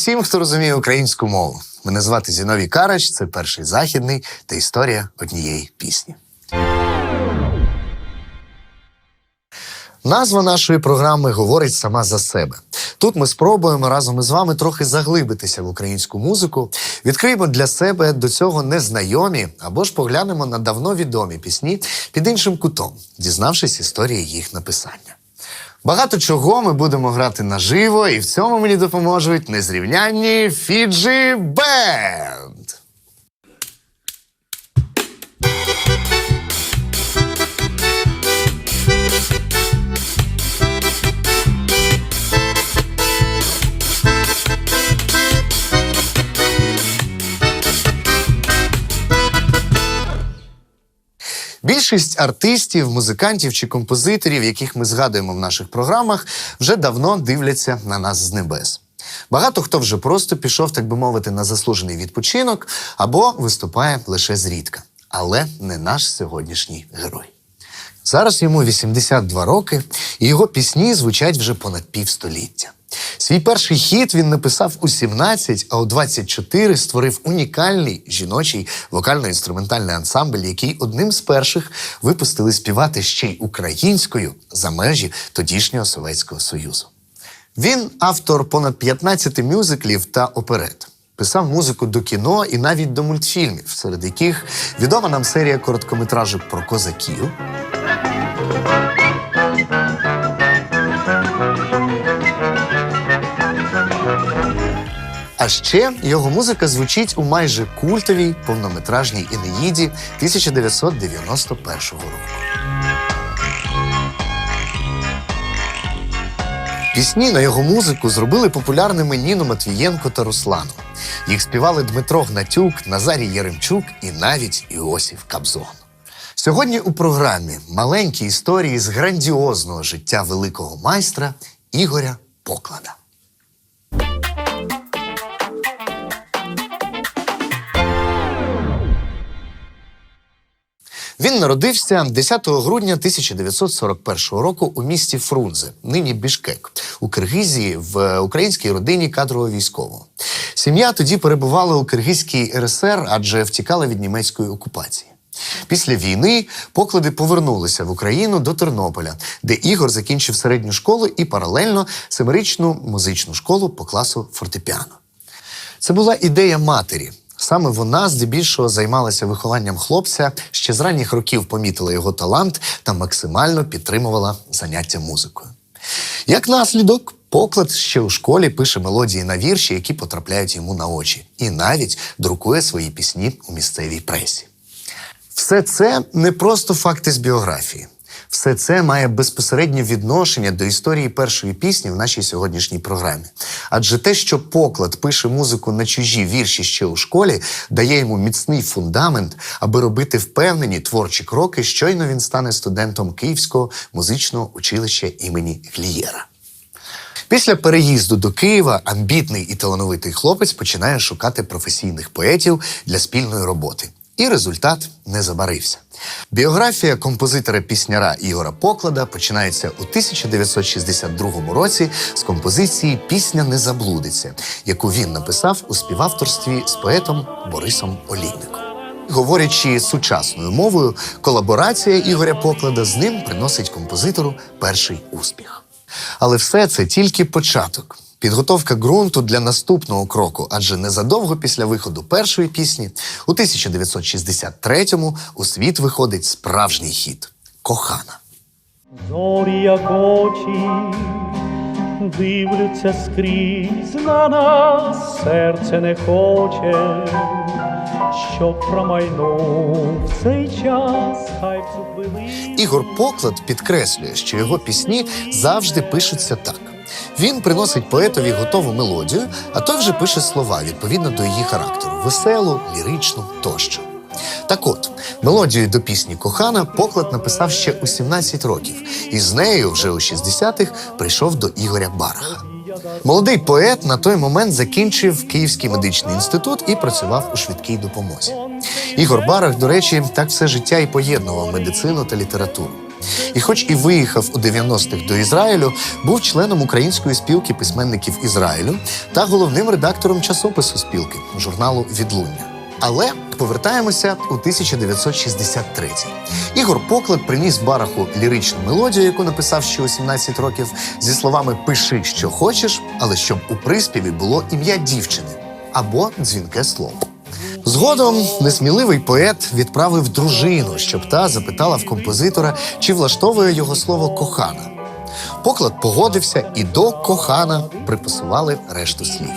усім, хто розуміє українську мову. Мене звати Зіновій Карач, це перший західний та історія однієї пісні. Назва нашої програми говорить сама за себе. Тут ми спробуємо разом із вами трохи заглибитися в українську музику, відкриємо для себе до цього незнайомі або ж поглянемо на давно відомі пісні під іншим кутом, дізнавшись історії їх написання. Багато чого ми будемо грати наживо, і в цьому мені допоможуть незрівнянні Фіджі Бенд. Більшість артистів, музикантів чи композиторів, яких ми згадуємо в наших програмах, вже давно дивляться на нас з небес. Багато хто вже просто пішов, так би мовити, на заслужений відпочинок або виступає лише зрідка. Але не наш сьогоднішній герой. Зараз йому 82 роки, і його пісні звучать вже понад півстоліття. Свій перший хіт він написав у 17, а у 24 створив унікальний жіночий вокально-інструментальний ансамбль, який одним з перших випустили співати ще й українською за межі тодішнього Совєтського Союзу. Він автор понад 15 мюзиклів та оперет. Писав музику до кіно і навіть до мультфільмів, серед яких відома нам серія короткометражок про козаків. Ще його музика звучить у майже культовій повнометражній Інеїді 1991 року. Пісні на його музику зробили популярними Ніну Матвієнко та Руслану. Їх співали Дмитро Гнатюк, Назарій Яремчук і навіть Іосиф Кабзон. Сьогодні у програмі маленькі історії з грандіозного життя великого майстра Ігоря Поклада. Він народився 10 грудня 1941 року у місті Фрунзе, нині Бішкек, у Киргизії в українській родині кадрового військового. Сім'я тоді перебувала у Киргизькій РСР, адже втікала від німецької окупації. Після війни поклади повернулися в Україну до Тернополя, де Ігор закінчив середню школу і паралельно семирічну музичну школу по класу фортепіано. Це була ідея матері. Саме вона здебільшого займалася вихованням хлопця, ще з ранніх років помітила його талант та максимально підтримувала заняття музикою. Як наслідок, поклад ще у школі пише мелодії на вірші, які потрапляють йому на очі, і навіть друкує свої пісні у місцевій пресі. Все це не просто факти з біографії. Все це має безпосереднє відношення до історії першої пісні в нашій сьогоднішній програмі. Адже те, що поклад пише музику на чужі вірші ще у школі, дає йому міцний фундамент, аби робити впевнені творчі кроки, щойно він стане студентом Київського музичного училища імені Глієра. Після переїзду до Києва амбітний і талановитий хлопець починає шукати професійних поетів для спільної роботи. І результат не забарився. Біографія композитора-пісняра Ігора Поклада починається у 1962 році з композиції Пісня не заблудиться, яку він написав у співавторстві з поетом Борисом Олійником. Говорячи сучасною мовою, колаборація Ігоря Поклада з ним приносить композитору перший успіх. Але все це тільки початок. Підготовка ґрунту для наступного кроку, адже незадовго після виходу першої пісні, у 1963-му у світ виходить справжній хіт Кохана. Зорі, як очі, дивляться скрізь на нас, серце не хоче, щоб промайнув цей час, хай цю. Ігор Поклад підкреслює, що його пісні завжди пишуться так. Він приносить поетові готову мелодію, а той вже пише слова відповідно до її характеру веселу, ліричну тощо. Так от, мелодію до пісні Кохана поклад написав ще у 17 років, і з нею вже у 60-х прийшов до Ігоря Бараха. Молодий поет на той момент закінчив Київський медичний інститут і працював у швидкій допомозі. Ігор Барах, до речі, так все життя і поєднував медицину та літературу. І, хоч і виїхав у 90-х до Ізраїлю, був членом української спілки письменників Ізраїлю та головним редактором часопису спілки журналу Відлуння. Але повертаємося у 1963. Ігор Поклад приніс бараху ліричну мелодію, яку написав ще у 17 років, зі словами Пиши, що хочеш, але щоб у приспіві було ім'я дівчини або дзвінке слово. Згодом несміливий поет відправив дружину, щоб та запитала в композитора, чи влаштовує його слово кохана. Поклад погодився і до кохана приписували решту слів.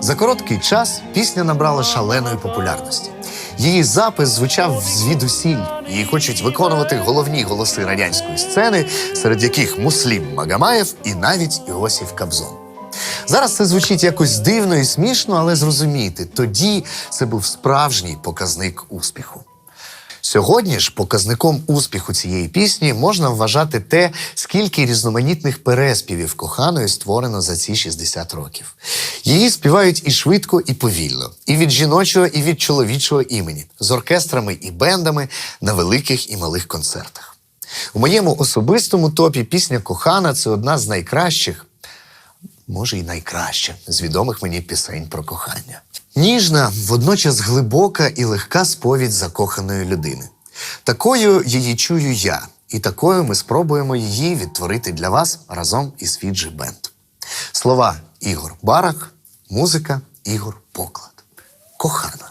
За короткий час пісня набрала шаленої популярності. Її запис звучав звідусіль. Її хочуть виконувати головні голоси радянської сцени, серед яких Муслім Магомаєв і навіть Іосиф Кобзон. Зараз це звучить якось дивно і смішно, але зрозумійте, тоді це був справжній показник успіху. Сьогодні ж показником успіху цієї пісні можна вважати те, скільки різноманітних переспівів коханої створено за ці 60 років. Її співають і швидко, і повільно, і від жіночого, і від чоловічого імені, з оркестрами і бендами на великих і малих концертах. У моєму особистому топі пісня Кохана це одна з найкращих, може, і найкраща з відомих мені пісень про кохання. Ніжна, водночас глибока і легка сповідь закоханої людини. Такою її чую я, і такою ми спробуємо її відтворити для вас разом із Фіджі Бенд. Слова Ігор Барах, музика Ігор Поклад. Кохана.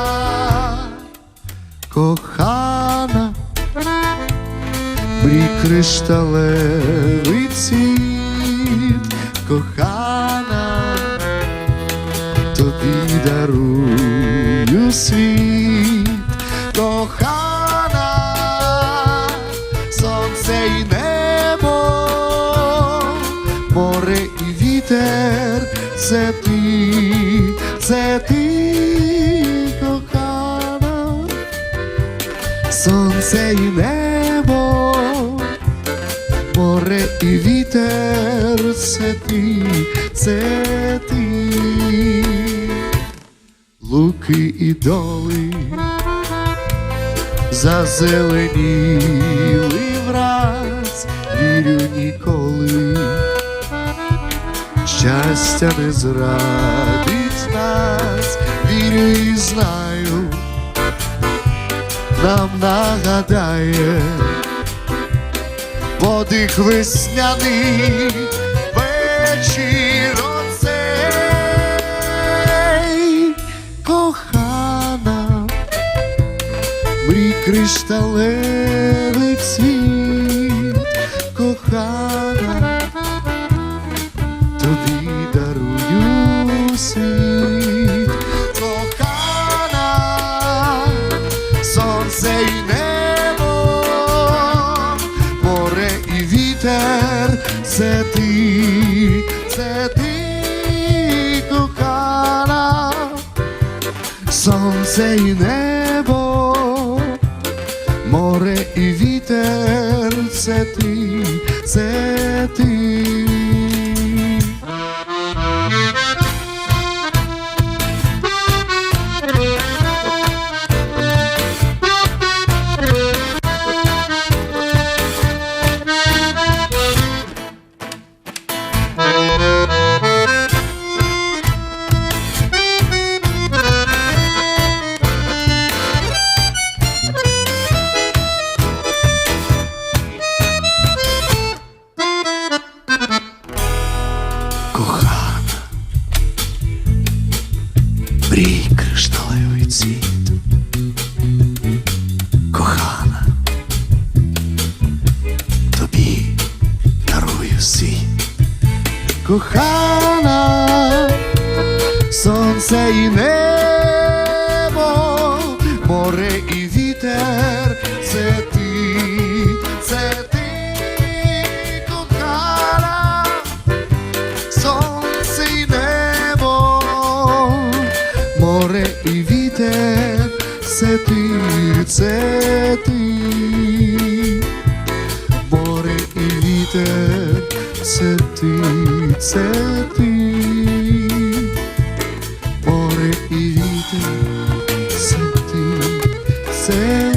кохана, мрій кришталевий цвіт, кохана, тобі дарую світ, кохана, сонце і небо, море і вітер, це ти, це ти, сонце і небо, море і вітер, це ти, це ти, луки і доли зазеленіли враз, вірю ніколи, щастя не зрадить нас, вірю і знаю нам нагадає. Подих весняний вечір оцей. Кохана, мрій кришталевий цвіт, сонце і небо, море і вітер, це ти, це ти. Кохана, сонце і небо, море і вітер, це ти, це ти, кохана, сонце і небо, море і вітер, це ти, це вітер, це ти, це ти, море і вітер, це ти, це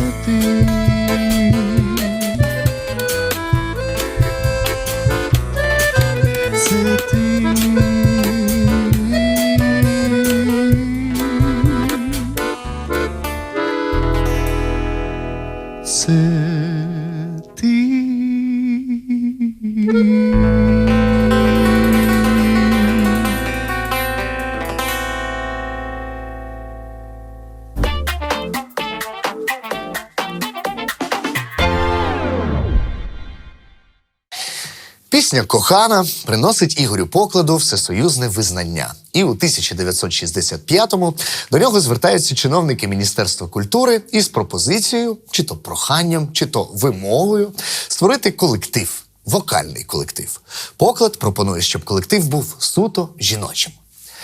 Пісня Кохана приносить Ігорю Покладу всесоюзне визнання. І у 1965-му до нього звертаються чиновники Міністерства культури із пропозицією, чи то проханням, чи то вимогою створити колектив, вокальний колектив. Поклад пропонує, щоб колектив був суто жіночим.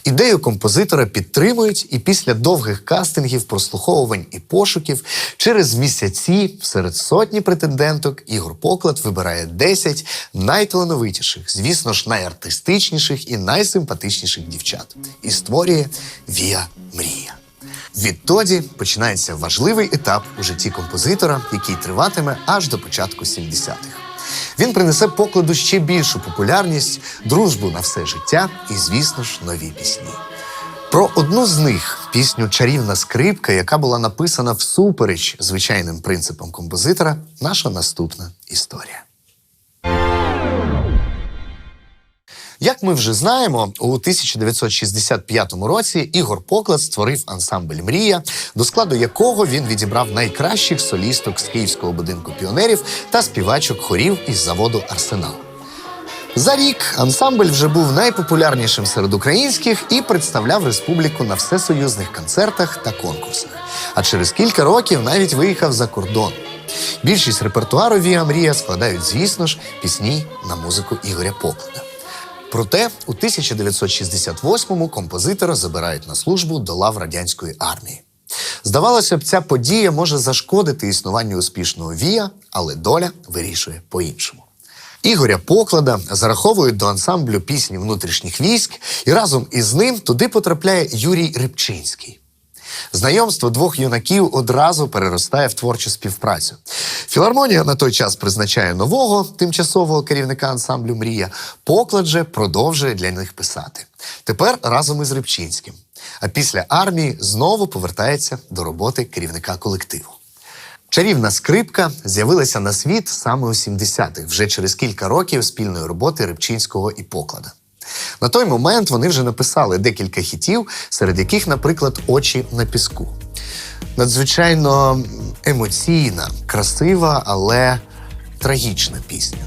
Ідею композитора підтримують, і після довгих кастингів, прослуховувань і пошуків через місяці серед сотні претенденток Ігор Поклад вибирає 10 найталановитіших, звісно ж, найартистичніших і найсимпатичніших дівчат і створює Віа Мрія. Відтоді починається важливий етап у житті композитора, який триватиме аж до початку 70-х. Він принесе покладу ще більшу популярність, дружбу на все життя і, звісно ж, нові пісні. Про одну з них пісню Чарівна скрипка, яка була написана всупереч звичайним принципам композитора, наша наступна історія. Як ми вже знаємо, у 1965 році Ігор Поклад створив ансамбль Мрія, до складу якого він відібрав найкращих солісток з Київського будинку піонерів та співачок хорів із заводу Арсенал. За рік ансамбль вже був найпопулярнішим серед українських і представляв республіку на всесоюзних концертах та конкурсах. А через кілька років навіть виїхав за кордон. Більшість репертуару Віа Мрія складають, звісно ж, пісні на музику Ігоря Поклада. Проте у 1968-му композитора забирають на службу до лав радянської армії. Здавалося б, ця подія може зашкодити існуванню успішного Вія, але доля вирішує по-іншому. Ігоря Поклада зараховують до ансамблю пісні внутрішніх військ, і разом із ним туди потрапляє Юрій Рибчинський. Знайомство двох юнаків одразу переростає в творчу співпрацю. Філармонія на той час призначає нового тимчасового керівника ансамблю Мрія. Поклад же продовжує для них писати. Тепер разом із Рибчинським. А після армії знову повертається до роботи керівника колективу. Чарівна скрипка з'явилася на світ саме у 70-х, вже через кілька років спільної роботи Рибчинського і Поклада. На той момент вони вже написали декілька хітів, серед яких, наприклад, очі на піску. Надзвичайно емоційна, красива, але трагічна пісня.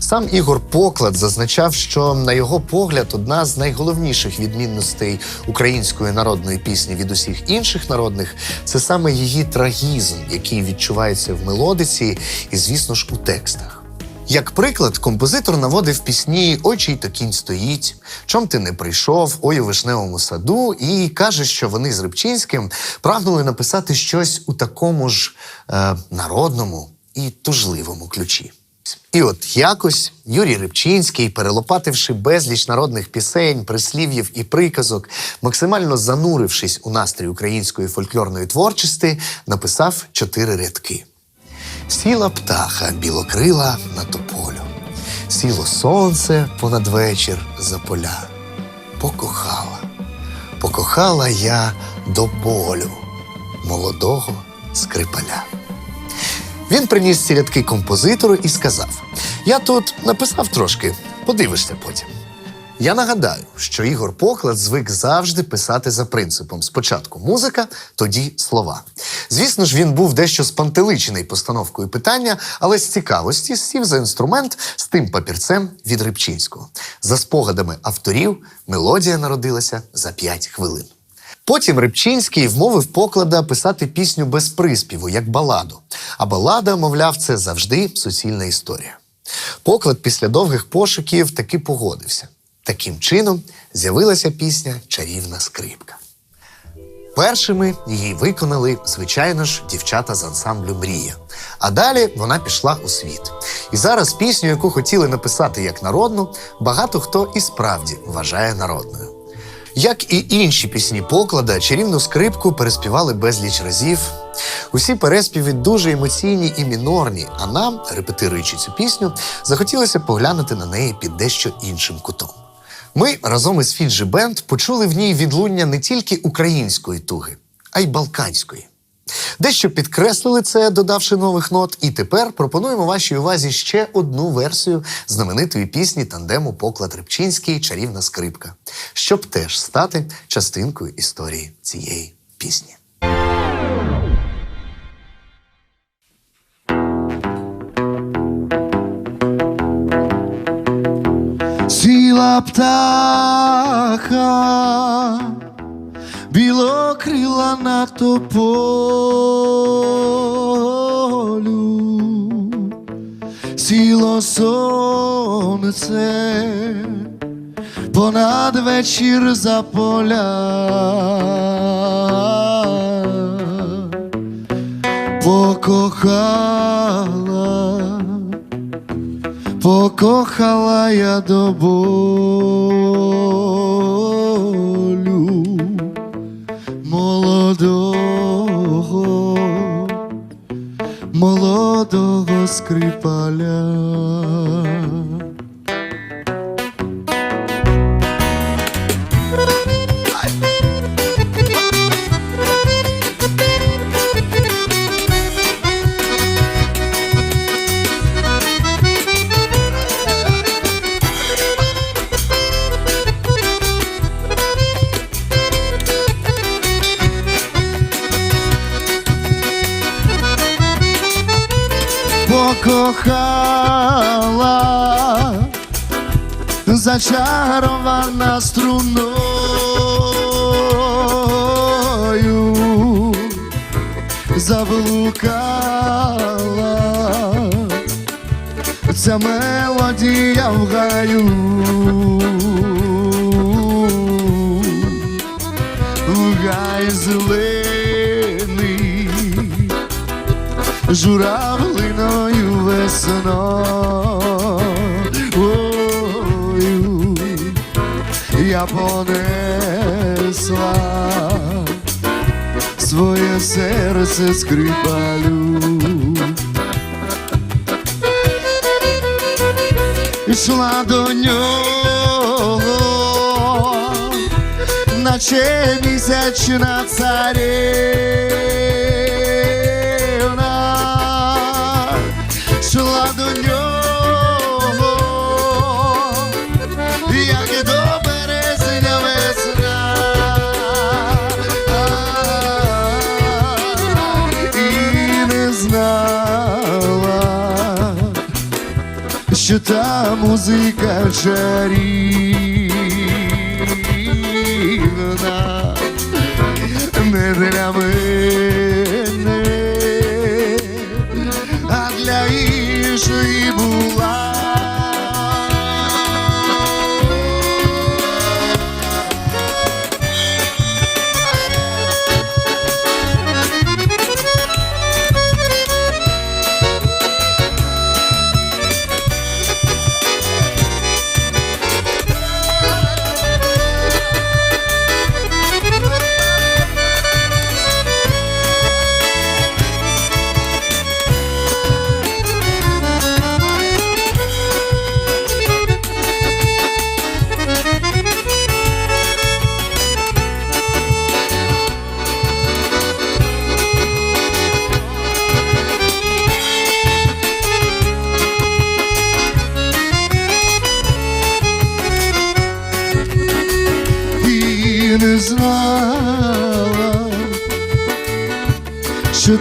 Сам Ігор Поклад зазначав, що на його погляд одна з найголовніших відмінностей української народної пісні від усіх інших народних це саме її трагізм, який відчувається в мелодиці і, звісно ж, у текстах. Як приклад, композитор наводив пісні Ой, чий то кінь стоїть, Чом ти не прийшов, Ой у вишневому саду, і каже, що вони з Рибчинським прагнули написати щось у такому ж е, народному і тужливому ключі. І от якось Юрій Рибчинський, перелопативши безліч народних пісень, прислів'їв і приказок, максимально занурившись у настрій української фольклорної творчості, написав чотири рядки. Сіла птаха білокрила на тополю, сіло сонце понад вечір за поля. Покохала, покохала я до болю молодого скрипаля. Він приніс ці композитору і сказав: Я тут написав трошки, подивишся потім. Я нагадаю, що Ігор Поклад звик завжди писати за принципом: спочатку музика, тоді слова. Звісно ж, він був дещо спантеличений постановкою питання, але з цікавості сів за інструмент з тим папірцем від Рибчинського. За спогадами авторів, мелодія народилася за 5 хвилин. Потім Рибчинський вмовив поклада писати пісню без приспіву, як баладу. А балада, мовляв, це завжди суцільна історія. Поклад після довгих пошуків таки погодився. Таким чином з'явилася пісня Чарівна скрипка. Першими її виконали, звичайно ж, дівчата з ансамблю Мрія. А далі вона пішла у світ. І зараз пісню, яку хотіли написати як народну, багато хто і справді вважає народною. Як і інші пісні поклада, чарівну скрипку переспівали безліч разів. Усі переспіви дуже емоційні і мінорні, а нам, репетируючи цю пісню, захотілося поглянути на неї під дещо іншим кутом. Ми разом із Фіджі Бенд почули в ній відлуння не тільки української туги, а й балканської. Дещо підкреслили це, додавши нових нот, і тепер пропонуємо вашій увазі ще одну версію знаменитої пісні тандему Поклад Рибчинський Чарівна скрипка, щоб теж стати частинкою історії цієї пісні. Сіла птаха, білокрила на тополю, сіло сонце понад вечір за поля. Покохала покохала я до болю молодого, молодого скрипаля. Покохала, зачарована струною, заблукала ця мелодія в гаю. Гай зелений журавлиною весною я понесла своє серце скрипалю. Ішла до нього, наче місячна царівна, та музика чарівна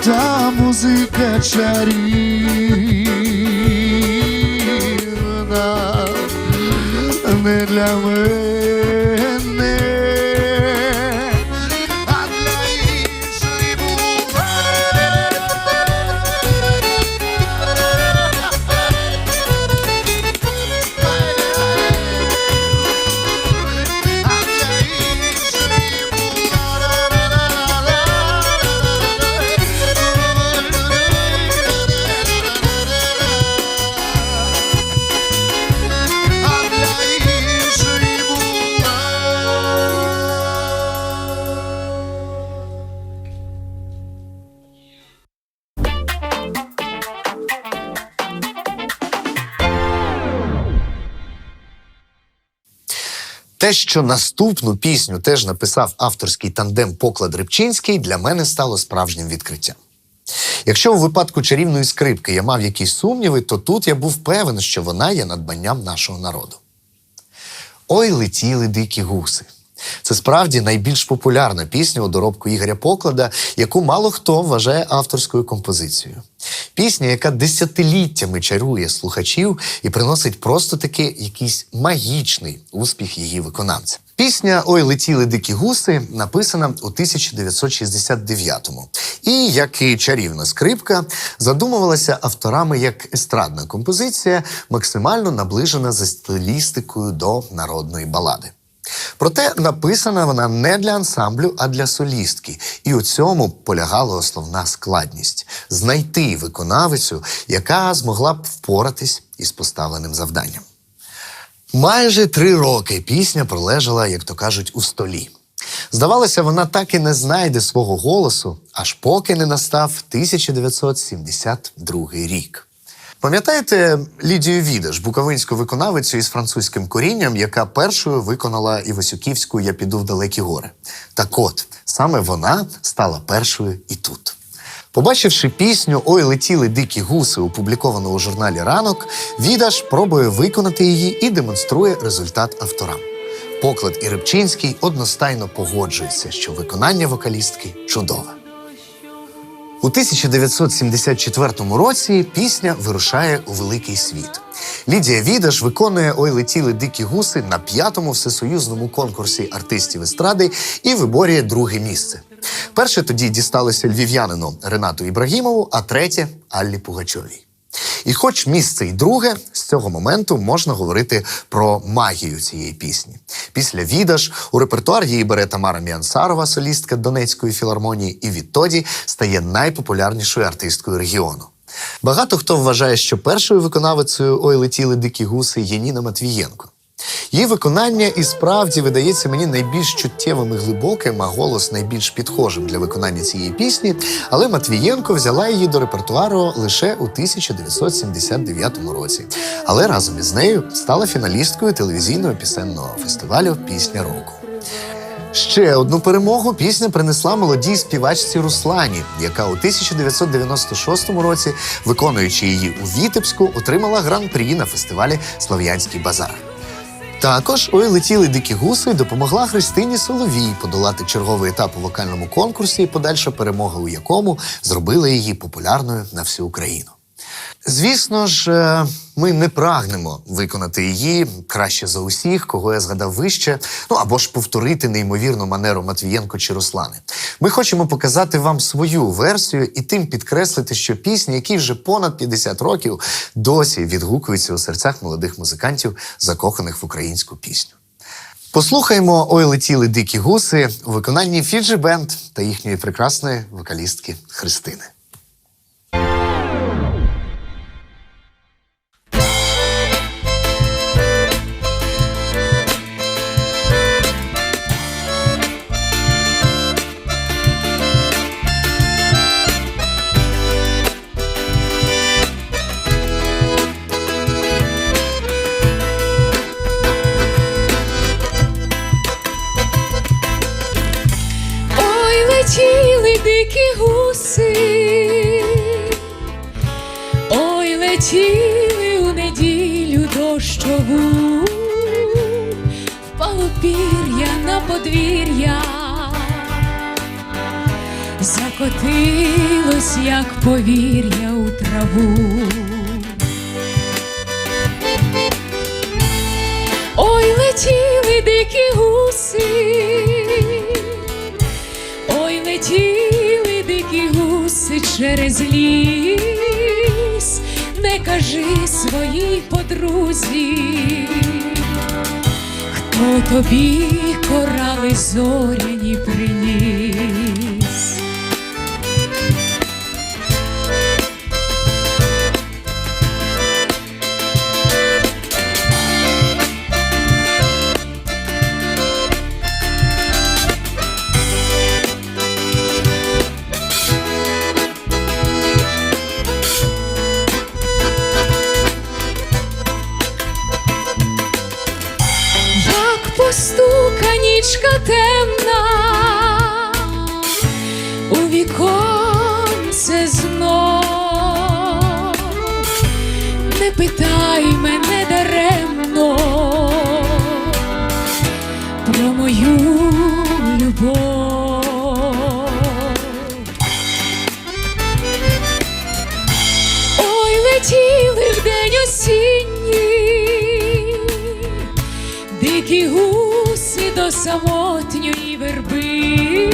та музика чарівна Те, що наступну пісню теж написав авторський тандем Поклад Рибчинський, для мене стало справжнім відкриттям. Якщо у випадку чарівної скрипки я мав якісь сумніви, то тут я був певен, що вона є надбанням нашого народу. Ой, летіли дикі гуси. Це справді найбільш популярна пісня у доробку Ігоря Поклада, яку мало хто вважає авторською композицією. Пісня, яка десятиліттями чарує слухачів і приносить просто таки якийсь магічний успіх її виконавця. Пісня Ой, летіли дикі гуси написана у 1969-му. І, як і чарівна скрипка, задумувалася авторами як естрадна композиція, максимально наближена за стилістикою до народної балади. Проте написана вона не для ансамблю, а для солістки. І у цьому полягала основна складність знайти виконавицю, яка змогла б впоратись із поставленим завданням. Майже три роки пісня пролежала, як то кажуть, у столі. Здавалося, вона так і не знайде свого голосу, аж поки не настав 1972 рік. Пам'ятаєте Лідію Відаш, буковинську виконавицю із французьким корінням, яка першою виконала Івасюківську Я піду в далекі гори. Так от, саме вона стала першою і тут. Побачивши пісню Ой, летіли дикі гуси, опубліковану у журналі Ранок, Відаш пробує виконати її і демонструє результат авторам. Поклад і Рибчинський одностайно погоджуються, що виконання вокалістки чудове. У 1974 році пісня вирушає у великий світ. Лідія Відаш виконує Ой летіли дикі гуси на п'ятому всесоюзному конкурсі артистів естради і виборює друге місце. Перше тоді дісталося львів'янину Ренату Ібрагімову, а третє Аллі Пугачовій. І хоч місце і друге, з цього моменту можна говорити про магію цієї пісні. Після Відаш у репертуар її бере Тамара Міансарова, солістка Донецької філармонії, і відтоді стає найпопулярнішою артисткою регіону. Багато хто вважає, що першою виконавицею Ой летіли дикі гуси є Ніна Матвієнко. Її виконання і справді видається мені найбільш чуттєвим і глибоким, а голос найбільш підхожим для виконання цієї пісні. Але Матвієнко взяла її до репертуару лише у 1979 році. Але разом із нею стала фіналісткою телевізійного пісенного фестивалю Пісня року. Ще одну перемогу пісня принесла молодій співачці Руслані, яка у 1996 році, виконуючи її у Вітебську, отримала гран-прі на фестивалі Слов'янський базар. Також ой летіли дикі гуси допомогла Христині Соловій подолати черговий етап у вокальному конкурсі, і подальша перемога у якому зробила її популярною на всю Україну. Звісно ж, е, ми не прагнемо виконати її краще за усіх, кого я згадав вище, ну або ж повторити неймовірну манеру Матвієнко чи Руслани. Ми хочемо показати вам свою версію і тим підкреслити, що пісні, які вже понад 50 років досі відгукуються у серцях молодих музикантів, закоханих в українську пісню. Послухаймо Ой летіли дикі гуси у виконанні Фіджі Бенд та їхньої прекрасної вокалістки Христини. Як повір'я у траву. Ой, летіли дикі гуси, ой, летіли дикі гуси через ліс, не кажи своїй подрузі, хто тобі корали зоряні приніс. Питай мене даремно про мою любов. Ой, летіли в день осінній, дикі гуси до самотньої верби,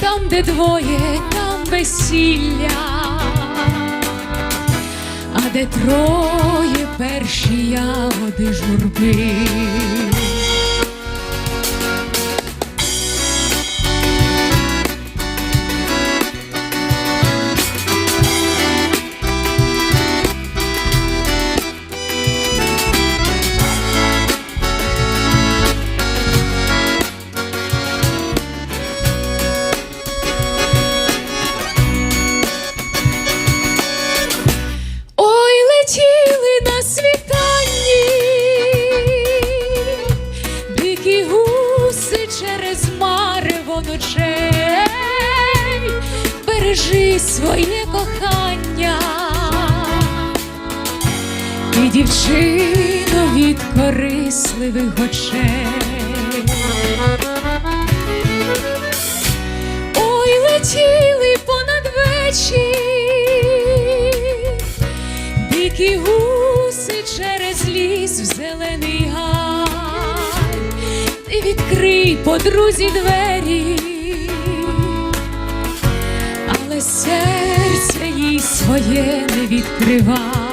там, де двоє, там весілля, де троє перші ягоди журби. Ти від корисливих очей. Ой, летіли понад вечір, дикі гуси через ліс в зелений гай, ти відкрий подрузі двері, але серце їй своє не відкривай.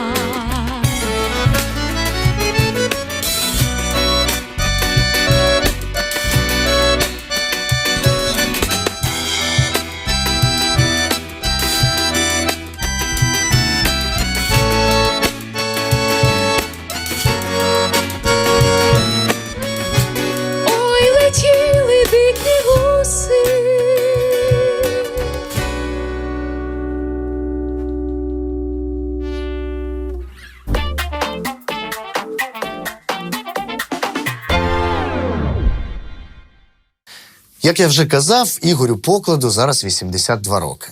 Як я вже казав, Ігорю Покладу зараз 82 роки.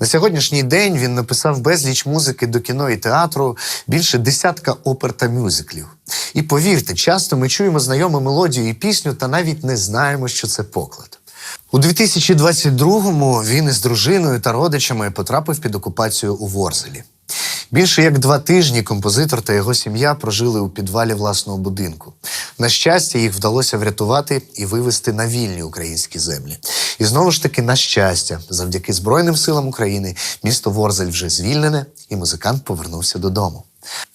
На сьогоднішній день він написав безліч музики до кіно і театру, більше десятка опер та мюзиклів. І повірте, часто ми чуємо знайому мелодію і пісню, та навіть не знаємо, що це поклад. У 2022-му він із дружиною та родичами потрапив під окупацію у Ворзелі. Більше як два тижні композитор та його сім'я прожили у підвалі власного будинку. На щастя, їх вдалося врятувати і вивезти на вільні українські землі. І знову ж таки, на щастя, завдяки Збройним силам України, місто Ворзель вже звільнене, і музикант повернувся додому.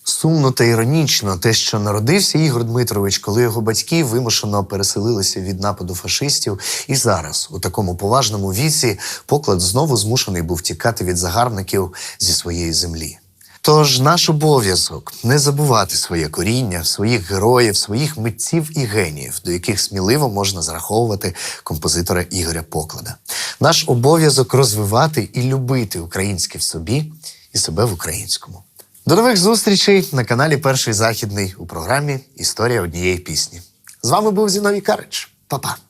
Сумно та іронічно те, що народився Ігор Дмитрович, коли його батьки вимушено переселилися від нападу фашистів, і зараз, у такому поважному віці, поклад знову змушений був тікати від загарбників зі своєї землі. Тож наш обов'язок не забувати своє коріння, своїх героїв, своїх митців і геніїв, до яких сміливо можна зараховувати композитора Ігоря Поклада. Наш обов'язок розвивати і любити українське в собі і себе в українському. До нових зустрічей на каналі Перший Західний у програмі Історія однієї пісні. З вами був Зіновій Карич. Па-па!